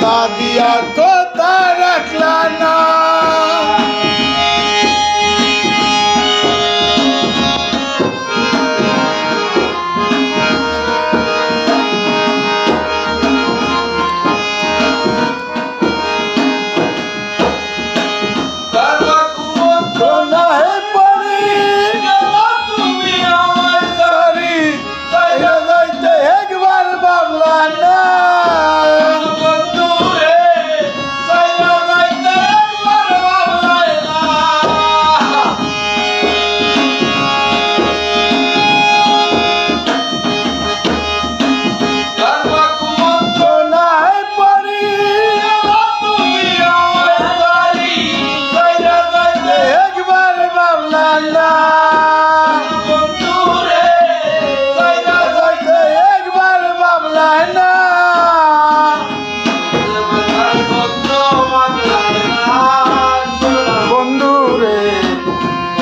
কথা দিয়া কথা রাখলা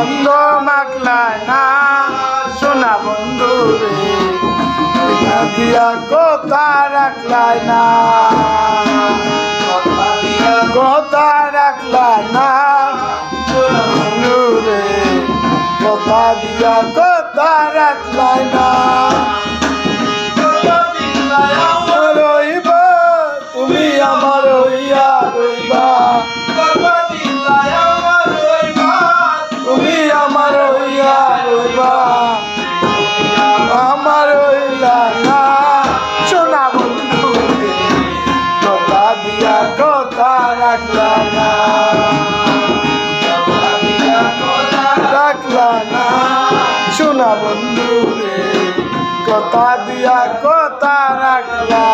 রঙ্গ মাখলা না সোনা বন্ধু দিয়া কথা রাখলাই না। কথা রাখলা না বন্ধু রে। কথা দিয়া কথা রাখলাই না। রাখলা না শোনা বন্ধু রে কথা দিয়া কথা রাখলা